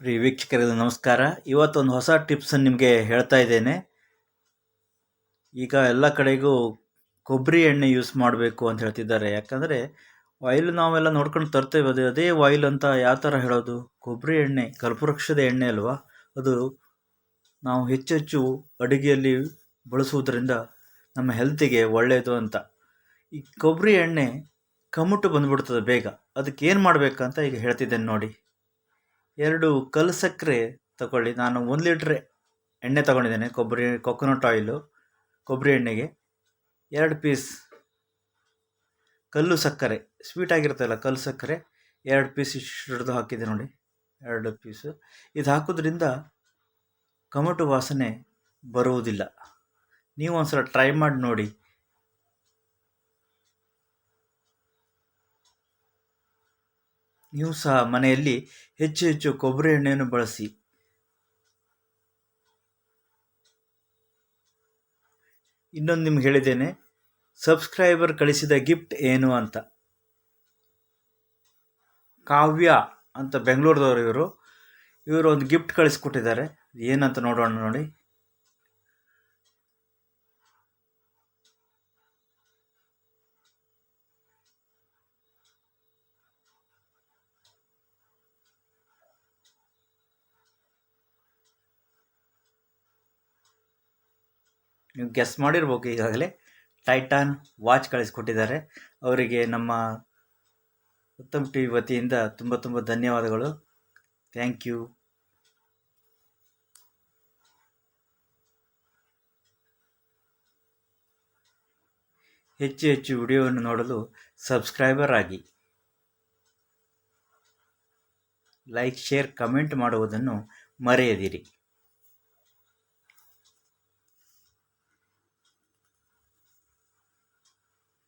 Pre ವೀಕ್ಷಕರಿಗೆ ನಮಸ್ಕಾರ. ಇವತ್ತೊಂದು ಹೊಸ ಟಿಪ್ಸನ್ನು ನಿಮಗೆ ಹೇಳ್ತಾ ಇದ್ದೇನೆ. ಈಗ ಎಲ್ಲ ಕಡೆಗೂ ಕೊಬ್ಬರಿ ಎಣ್ಣೆ ಯೂಸ್ ಮಾಡಬೇಕು ಅಂತ ಹೇಳ್ತಿದ್ದಾರೆ. ಯಾಕಂದರೆ ಆಯಿಲ್ ನಾವೆಲ್ಲ ನೋಡ್ಕೊಂಡು ತರ್ತೇವೆ. ಅದೇ ಅದೇ ಆಯಿಲ್ ಅಂತ ಯಾವ ಥರ ಹೇಳೋದು? ಕೊಬ್ಬರಿ ಎಣ್ಣೆ, ಕಲ್ಪವೃಕ್ಷದ ಎಣ್ಣೆ ಅಲ್ವಾ? ಅದು ನಾವು ಹೆಚ್ಚೆಚ್ಚು ಹೆಚ್ಚು ಅಡುಗೆಯಲ್ಲಿ ಬಳಸುವುದರಿಂದ ನಮ್ಮ ಹೆಲ್ತಿಗೆ ಒಳ್ಳೆಯದು ಅಂತ. ಈ ಕೊಬ್ಬರಿ ಎಣ್ಣೆ ಕಮ್ಮುಟ್ಟು ಬಂದುಬಿಡ್ತದೆ ಬೇಗ. ಅದಕ್ಕೆ ಏನು ಮಾಡಬೇಕಂತ ಈಗ ಹೇಳ್ತಿದ್ದೇನೆ ನೋಡಿ. ಎರಡು ಕಲ್ಲು ಸಕ್ಕರೆ ತಗೊಳ್ಳಿ. ನಾನು ಒಂದು ಲೀಟ್ರ್ ಎಣ್ಣೆ ತಗೊಂಡಿದ್ದೇನೆ, ಕೊಬ್ಬರಿ ಕೊಕೊನಟ್ ಆಯಿಲು ಕೊಬ್ಬರಿ ಎಣ್ಣೆಗೆ. ಎರಡು ಪೀಸ್ ಕಲ್ಲು ಸಕ್ಕರೆ ಸ್ವೀಟ್ ಕಲ್ಲು ಸಕ್ಕರೆ, ಎರಡು ಪೀಸ್ ಇಷ್ಟು ಹಿಡಿದು ಹಾಕಿದೆ ನೋಡಿ. ಎರಡು ಪೀಸು ಇದು ಹಾಕೋದ್ರಿಂದ ಕಮಟು ವಾಸನೆ ಬರುವುದಿಲ್ಲ. ನೀವು ಒಂದು ಸಲ ಟ್ರೈ ಮಾಡಿ ನೋಡಿ. ನೀವು ಸಹ ಮನೆಯಲ್ಲಿ ಹೆಚ್ಚು ಹೆಚ್ಚು ಕೊಬ್ಬರಿ ಎಣ್ಣೆಯನ್ನು ಬಳಸಿ. ಇನ್ನೊಂದು ನಿಮ್ಗೆ ಹೇಳಿದ್ದೇನೆ, ಸಬ್ಸ್ಕ್ರೈಬರ್ ಕಳಿಸಿದ ಗಿಫ್ಟ್ ಏನು ಅಂತ. ಕಾವ್ಯ ಅಂತ ಬೆಂಗಳೂರದವರು ಇವರು. ಇವರು ಒಂದು ಗಿಫ್ಟ್ ಕಳಿಸ್ಕೊಟ್ಟಿದ್ದಾರೆ. ಏನಂತ ನೋಡೋಣ ನೋಡಿ. ನೀವು ಗೆಸ್ ಮಾಡಿರ್ಬೇಕು ಈಗಾಗಲೇ. ಟೈಟಾನ್ ವಾಚ್ ಕಳಿಸ್ಕೊಟ್ಟಿದ್ದಾರೆ. ಅವರಿಗೆ ನಮ್ಮ ಉತ್ತಮ್ ಟಿ ವಿ ವತಿಯಿಂದ ತುಂಬ ತುಂಬ ಧನ್ಯವಾದಗಳು. ಥ್ಯಾಂಕ್ ಯು ಹೆಚ್ಚು ಹೆಚ್ಚು ವಿಡಿಯೋವನ್ನು ನೋಡಲು ಸಬ್ಸ್ಕ್ರೈಬರ್ ಆಗಿ. ಲೈಕ್ ಶೇರ್ ಕಮೆಂಟ್ ಮಾಡುವುದನ್ನು ಮರೆಯದಿರಿ.